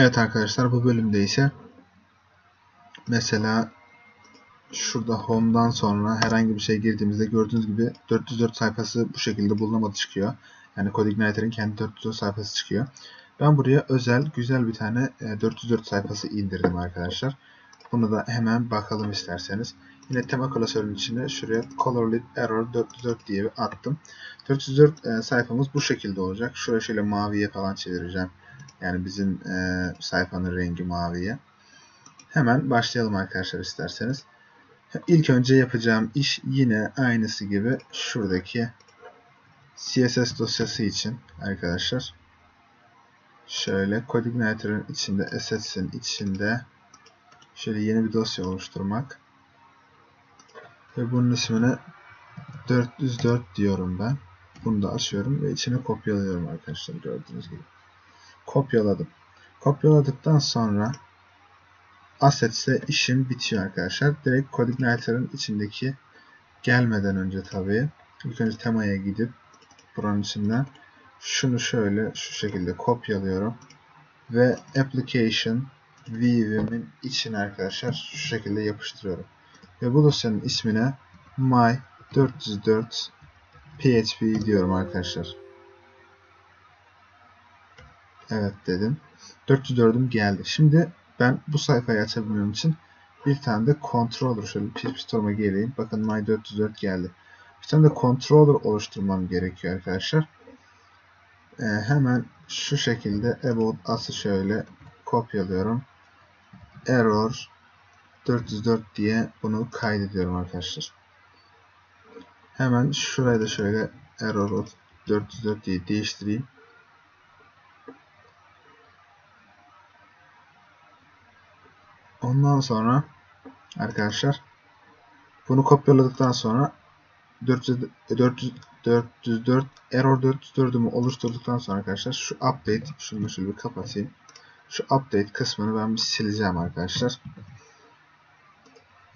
Evet arkadaşlar bu bölümde ise mesela şurada home'dan sonra herhangi bir şey girdiğimizde gördüğünüz gibi 404 sayfası bu şekilde bulunamadı çıkıyor. Yani CodeIgniter'in kendi 404 sayfası çıkıyor. Ben buraya özel güzel bir tane 404 sayfası indirdim arkadaşlar. Bunu da hemen bakalım isterseniz. Yine tema klasörünün içine şuraya colorlit error 404 diye attım. 404 e, sayfamız bu şekilde olacak. Şuraya şöyle maviye falan çevireceğim. Yani bizim e, sayfanın rengi maviye. Hemen başlayalım arkadaşlar isterseniz. İlk önce yapacağım iş yine aynısı gibi şuradaki CSS dosyası için arkadaşlar. Şöyle CodeIgniter'ın içinde, Assets'in içinde şöyle yeni bir dosya oluşturmak. Ve bunun ismine 404 diyorum ben. Bunu da açıyorum ve içine kopyalıyorum arkadaşlar gördüğünüz gibi. Kopyaladım. Kopyaladıktan sonra Assets'e işim bitiyor arkadaşlar. Direkt CodeIgniter'ın içindeki gelmeden önce tabii ilk önce temaya gidip buranın içinden şunu şöyle şu şekilde kopyalıyorum ve application view'imin içine arkadaşlar şu şekilde yapıştırıyorum. Ve bu dosyanın ismine my 404 php diyorum arkadaşlar. Evet dedim. 404'üm geldi. Şimdi ben bu sayfayı açabilmem için bir tane de controller şöyle PHP Store'uma geleyim. Bakın my 404 geldi. Bir tane de controller oluşturmam gerekiyor arkadaşlar. Ee, hemen şu şekilde about us'ı şöyle kopyalıyorum. Error 404 diye bunu kaydediyorum arkadaşlar. Hemen şurayı da şöyle error 404 diye değiştireyim. Ondan sonra arkadaşlar bunu kopyaladıktan sonra 400, 400, 404 error 404'ümü oluşturduktan sonra arkadaşlar şu update şunu şöyle bir kapatayım. Şu update kısmını ben bir sileceğim arkadaşlar.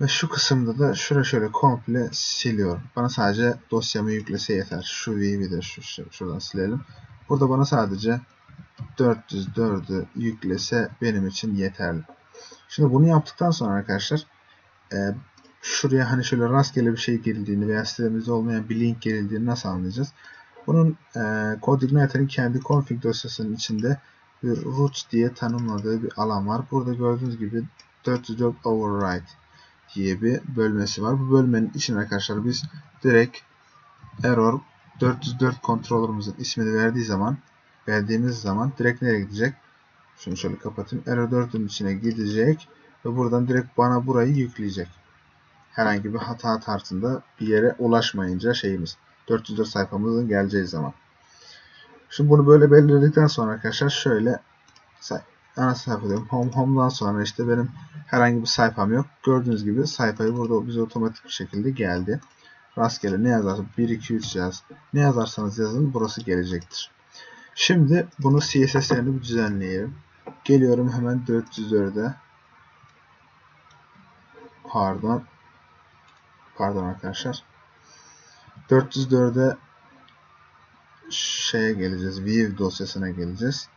Ve şu kısımda da şuraya şöyle komple siliyorum. Bana sadece dosyamı yüklese yeter. Şu view'i de şu, şuradan silelim. Burada bana sadece 404'ü yüklese benim için yeterli. Şimdi bunu yaptıktan sonra arkadaşlar e, şuraya hani şöyle rastgele bir şey girildiğini veya sitemizde olmayan bir link girildiğini nasıl anlayacağız? Bunun e, CodeIgniter'in kendi config dosyasının içinde bir root diye tanımladığı bir alan var. Burada gördüğünüz gibi 404 override diye bir bölmesi var. Bu bölmenin içine arkadaşlar biz direkt error 404 controller'ımızın ismini verdiği zaman verdiğimiz zaman direkt nereye gidecek? Şunu şöyle kapatayım. Error 4'ün içine gidecek ve buradan direkt bana burayı yükleyecek. Herhangi bir hata tarzında bir yere ulaşmayınca şeyimiz 404 sayfamızın geleceği zaman. Şimdi bunu böyle belirledikten sonra arkadaşlar şöyle ana sayfa diyorum. Home, home'dan sonra işte benim herhangi bir sayfam yok. Gördüğünüz gibi sayfayı burada bize otomatik bir şekilde geldi. Rastgele ne yazarsanız 1 2 3 yaz. Ne yazarsanız yazın burası gelecektir. Şimdi bunu CSS'lerini düzenleyelim. Geliyorum hemen 404'e. Pardon. Pardon arkadaşlar. 404'e şeye geleceğiz. View dosyasına geleceğiz.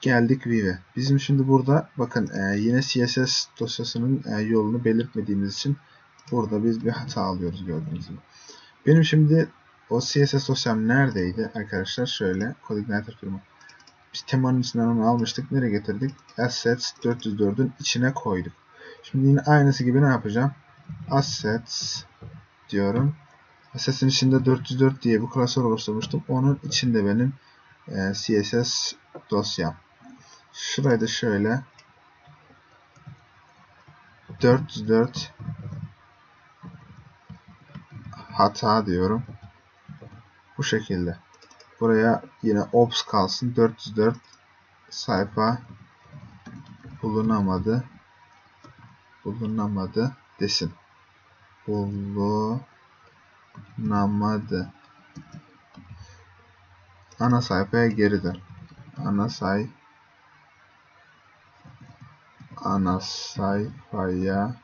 Geldik View'e. Bizim şimdi burada bakın e, yine CSS dosyasının e, yolunu belirtmediğimiz için burada biz bir hata alıyoruz gördüğünüz gibi. Benim şimdi o CSS dosyam neredeydi arkadaşlar? Şöyle CodeIgniter firma. Biz temanın içinden onu almıştık. Nereye getirdik? Assets 404'ün içine koyduk. Şimdi yine aynısı gibi ne yapacağım? Assets diyorum. Assets'in içinde 404 diye bir klasör oluşturmuştum. Onun içinde benim e, CSS dosyam. Şurayı da şöyle 404 hata diyorum. Bu şekilde. Buraya yine ops kalsın. 404 sayfa bulunamadı. Bulunamadı desin. Bulunamadı. Ana sayfaya geri dön. Ana say ana sayfaya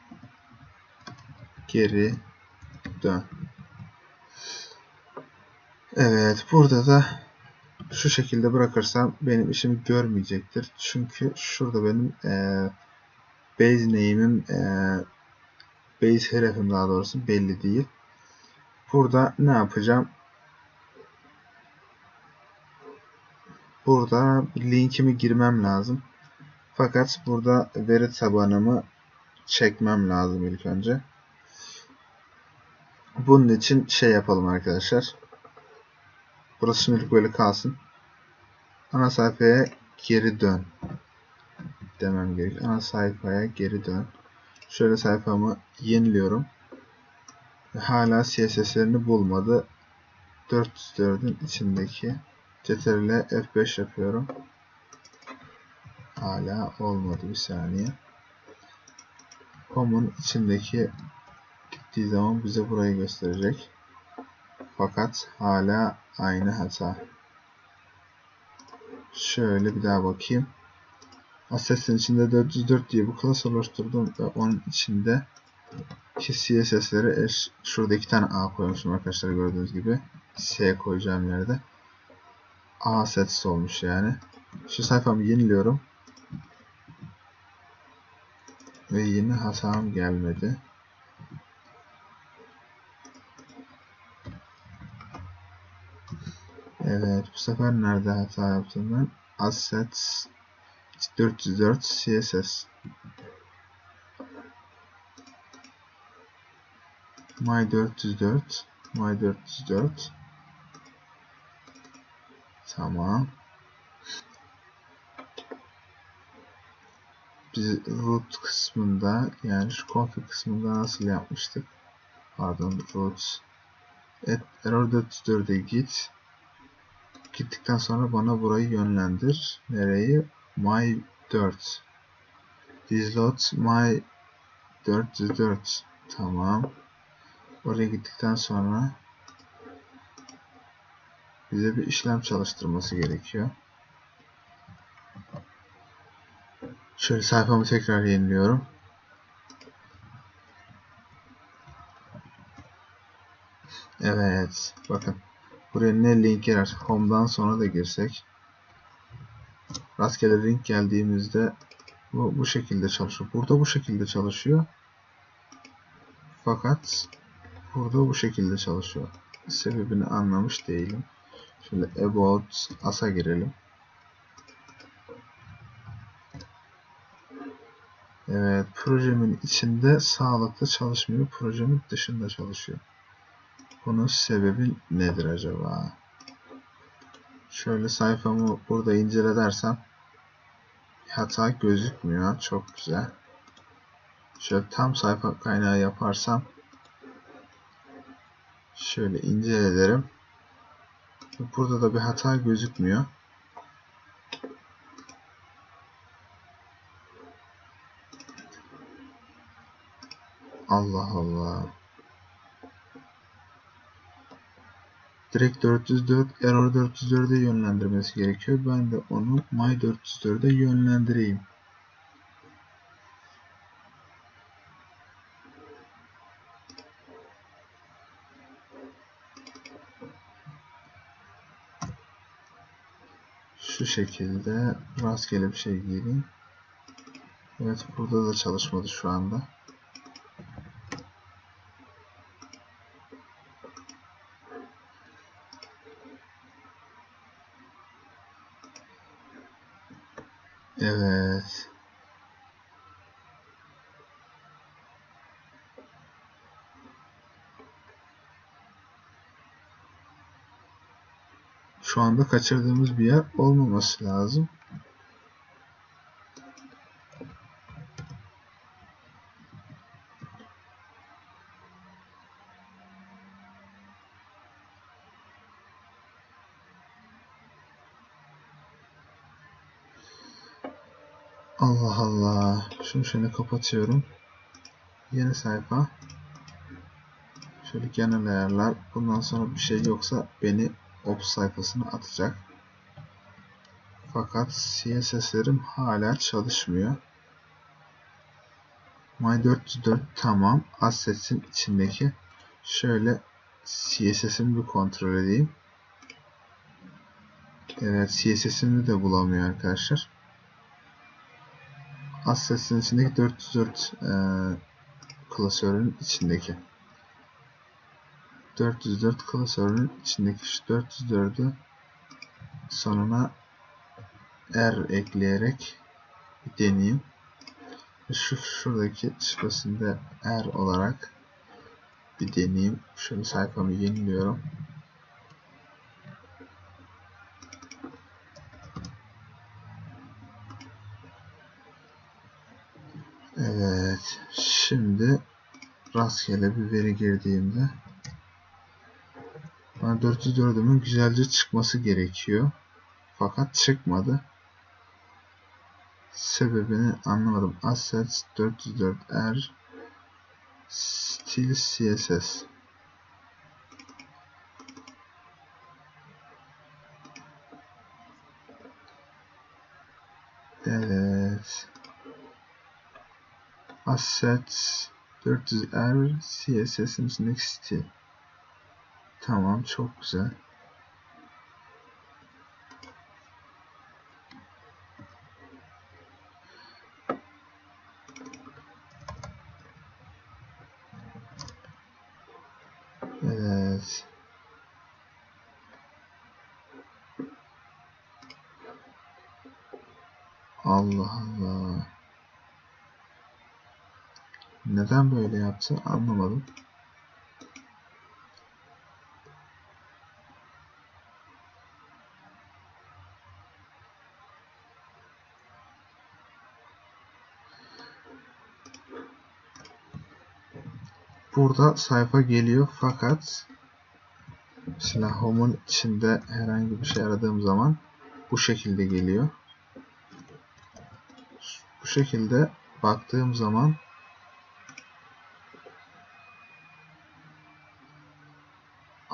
geri dön. Evet burada da şu şekilde bırakırsam benim işimi görmeyecektir. Çünkü şurada benim e, base name'im e, base herefim daha doğrusu belli değil. Burada ne yapacağım? Burada linkimi girmem lazım. Fakat burada veri tabanımı çekmem lazım ilk önce. Bunun için şey yapalım arkadaşlar. Burası şimdilik böyle kalsın. Ana sayfaya geri dön. Demem gerek. Ana sayfaya geri dön. Şöyle sayfamı yeniliyorum. Hala CSS'lerini bulmadı. 404'ün içindeki CTRL F5 yapıyorum. Hala olmadı bir saniye. Home'un içindeki gittiği zaman bize burayı gösterecek. Fakat hala aynı hata. Şöyle bir daha bakayım. Assets'in içinde 404 diye bu class oluşturdum ve onun içinde ki CSS'leri şurada iki tane A koymuşum arkadaşlar gördüğünüz gibi. S koyacağım yerde. A sets olmuş yani. Şu sayfamı yeniliyorum. Ve yine hatam gelmedi. Evet bu sefer nerede hata yaptım? Assets 404 CSS My 404 My 404 Tamam. Biz root kısmında yani şu config kısmında nasıl yapmıştık? Pardon root error 404'e git Gittikten sonra bana burayı yönlendir. Nereyi? My 4. Dislot my 404. Tamam. Oraya gittikten sonra bize bir işlem çalıştırması gerekiyor. Şöyle sayfamı tekrar yeniliyorum. Evet. Bakın. Buraya ne link girer? Home'dan sonra da girsek. Rastgele link geldiğimizde bu, bu şekilde çalışıyor. Burada bu şekilde çalışıyor. Fakat burada bu şekilde çalışıyor. Sebebini anlamış değilim. Şöyle about as'a girelim. Evet, projemin içinde sağlıklı çalışmıyor. Projemin dışında çalışıyor. Bunun sebebi nedir acaba? Şöyle sayfamı burada incele dersem hata gözükmüyor. Çok güzel. Şöyle tam sayfa kaynağı yaparsam şöyle incele ederim. Burada da bir hata gözükmüyor. Allah Allah. Direkt 404 error 404'e yönlendirmesi gerekiyor. Ben de onu my 404'e yönlendireyim. Şu şekilde rastgele bir şey gireyim. Evet burada da çalışmadı şu anda. Evet. Şu anda kaçırdığımız bir yer olmaması lazım. Allah Allah. Şunu şöyle kapatıyorum. Yeni sayfa. Şöyle genel ayarlar. Bundan sonra bir şey yoksa beni Ops sayfasına atacak. Fakat CSS'lerim hala çalışmıyor. My 404 tamam. Assets'in içindeki şöyle CSS'imi bir kontrol edeyim. Evet CSS'ini de bulamıyor arkadaşlar. Assets'in içindeki 404 e, klasörün içindeki. 404 klasörün içindeki şu 404'ü sonuna R ekleyerek bir deneyeyim. Şu şuradaki şifresinde R olarak bir deneyeyim. Şöyle sayfamı yeniliyorum. Evet. Şimdi rastgele bir veri girdiğimde bana 404'ümün güzelce çıkması gerekiyor. Fakat çıkmadı. Sebebini anlamadım. Assets 404R Stil CSS Evet. Assets 400R CSS'in içindeki stil. Tamam çok güzel. Evet. Allah Allah. Neden böyle yaptı anlamadım. Burada sayfa geliyor fakat mesela home'un içinde herhangi bir şey aradığım zaman bu şekilde geliyor. Bu şekilde baktığım zaman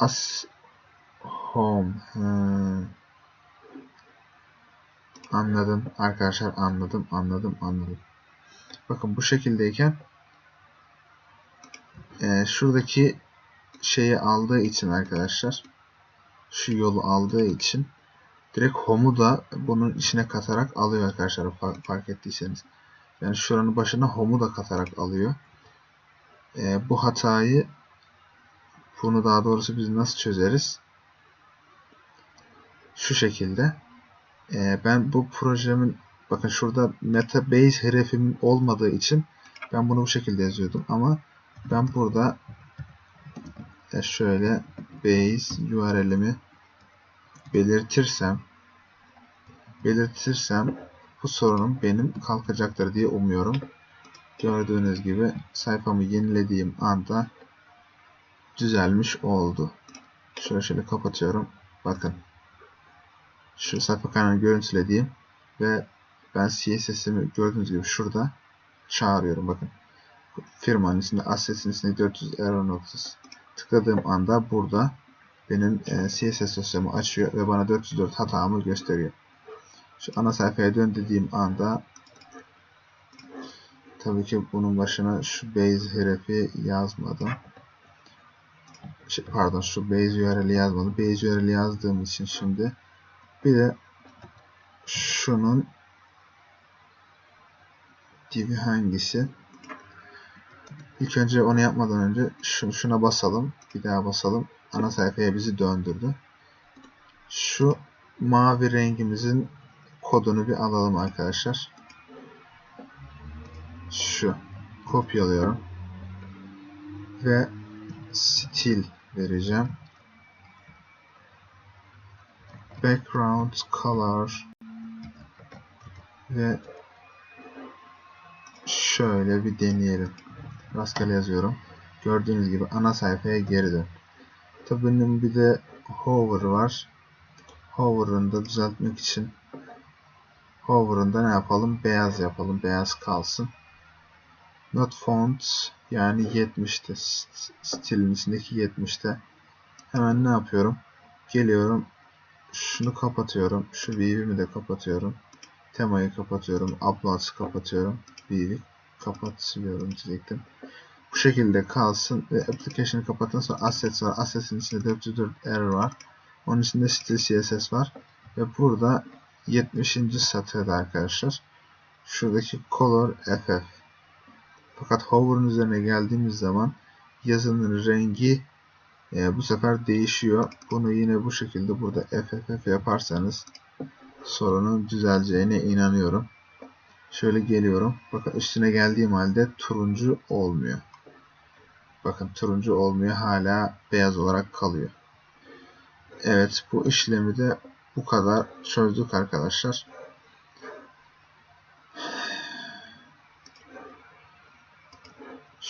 as home. Hmm. anladım arkadaşlar anladım anladım anladım. Bakın bu şekildeyken e, şuradaki şeyi aldığı için arkadaşlar şu yolu aldığı için direkt home'u da bunun içine katarak alıyor arkadaşlar fark ettiyseniz. Yani şuranın başına home'u da katarak alıyor. E, bu hatayı bunu daha doğrusu biz nasıl çözeriz? Şu şekilde. Ee, ben bu projemin bakın şurada Metabase hedefim olmadığı için ben bunu bu şekilde yazıyordum ama ben burada e, şöyle base URL'imi belirtirsem belirtirsem bu sorunum benim kalkacaktır diye umuyorum. Gördüğünüz gibi sayfamı yenilediğim anda düzelmiş oldu. Şöyle şöyle kapatıyorum. Bakın. Şu sayfa kaynağını görüntülediğim ve ben CSS'imi gördüğünüz gibi şurada çağırıyorum. Bakın. Firmanın içinde assets'in içinde 400 error noktası tıkladığım anda burada benim e, CSS dosyamı açıyor ve bana 404 hatamı gösteriyor. Şu ana sayfaya dön dediğim anda tabii ki bunun başına şu base herefi yazmadım pardon şu base URL'i yazmadım. Base URL'i yazdığım için şimdi bir de şunun divi hangisi? İlk önce onu yapmadan önce şuna basalım. Bir daha basalım. Ana sayfaya bizi döndürdü. Şu mavi rengimizin kodunu bir alalım arkadaşlar. Şu. Kopyalıyorum. Ve stil vereceğim. Background color ve şöyle bir deneyelim. Rastgele yazıyorum. Gördüğünüz gibi ana sayfaya geri dön. Tabi benim bir de hover var. Hover'ını da düzeltmek için hover'ında ne yapalım? Beyaz yapalım. Beyaz kalsın. Not font yani 70'te stilin içindeki 70'te hemen ne yapıyorum? Geliyorum şunu kapatıyorum. Şu View'imi de kapatıyorum. Temayı kapatıyorum. Uploads'ı kapatıyorum. View'i kapatıyorum diyecektim. Bu şekilde kalsın ve application'ı kapatın sonra assets var. Assets'in içinde 404 error var. Onun içinde stil CSS var. Ve burada 70. satırda arkadaşlar şuradaki color ff fakat hover'ın üzerine geldiğimiz zaman yazının rengi e, bu sefer değişiyor. Bunu yine bu şekilde burada fff yaparsanız sorunun düzeleceğine inanıyorum. Şöyle geliyorum. Bakın üstüne geldiğim halde turuncu olmuyor. Bakın turuncu olmuyor. Hala beyaz olarak kalıyor. Evet bu işlemi de bu kadar çözdük arkadaşlar.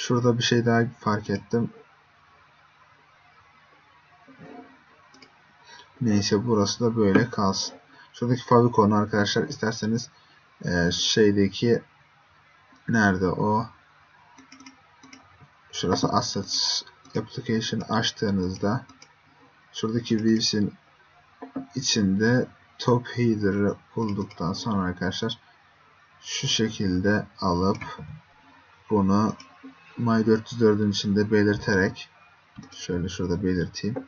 Şurada bir şey daha fark ettim. Neyse burası da böyle kalsın. Şuradaki faviconu arkadaşlar isterseniz e, şeydeki nerede o şurası assets application açtığınızda şuradaki views'in içinde top header'ı bulduktan sonra arkadaşlar şu şekilde alıp bunu My404'ün içinde belirterek şöyle şurada belirteyim.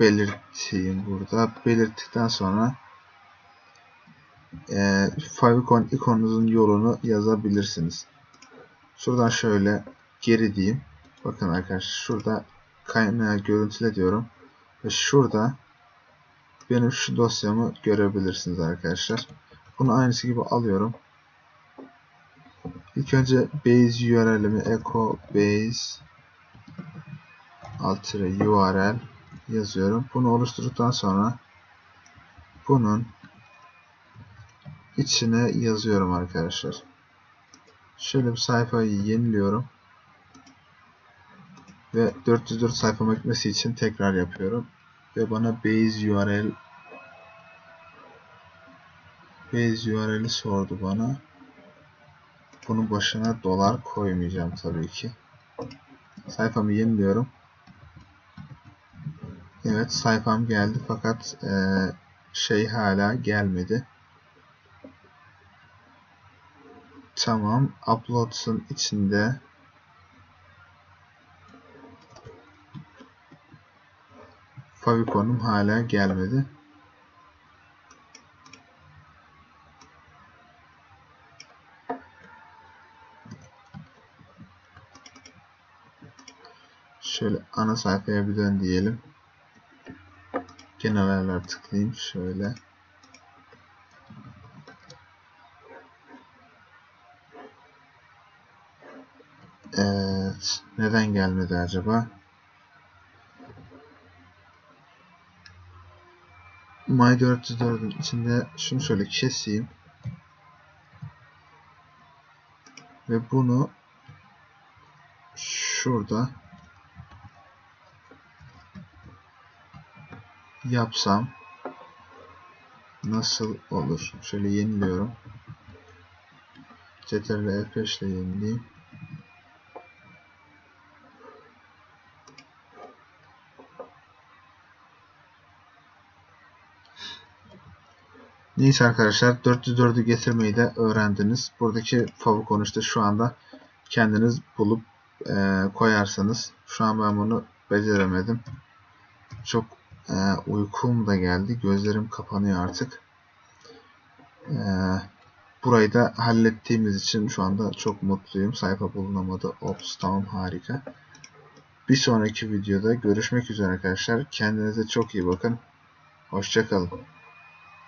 belirteyim burada. Belirttikten sonra e, favicon ikonunuzun yolunu yazabilirsiniz. Şuradan şöyle geri diyeyim. Bakın arkadaşlar şurada kaynağı görüntüle diyorum. Ve şurada benim şu dosyamı görebilirsiniz arkadaşlar. Bunu aynısı gibi alıyorum. İlk önce base URL'imi echo base alt URL yazıyorum. Bunu oluşturduktan sonra bunun içine yazıyorum arkadaşlar. Şöyle bir sayfayı yeniliyorum. Ve 404 sayfama gitmesi için tekrar yapıyorum. Ve bana base URL base URL'i sordu bana. Bunun başına dolar koymayacağım tabii ki. Sayfamı yeniliyorum. Evet sayfam geldi fakat e, şey hala gelmedi. Tamam. Uploads'ın içinde Favicon'um hala gelmedi. Şöyle ana sayfaya bir dön diyelim. Genel ayarlar tıklayayım şöyle. Evet. Neden gelmedi acaba? My 404'ün içinde şunu şöyle keseyim. Ve bunu şurada yapsam nasıl olur? Şöyle yeniliyorum. Ctrl F5 ile yenileyim. Neyse arkadaşlar 404'ü getirmeyi de öğrendiniz. Buradaki favori işte şu anda kendiniz bulup e, koyarsanız. Şu an ben bunu beceremedim. Çok e, uykum da geldi. Gözlerim kapanıyor artık. E, burayı da hallettiğimiz için şu anda çok mutluyum. Sayfa bulunamadı. Ops tamam harika. Bir sonraki videoda görüşmek üzere arkadaşlar. Kendinize çok iyi bakın. Hoşçakalın.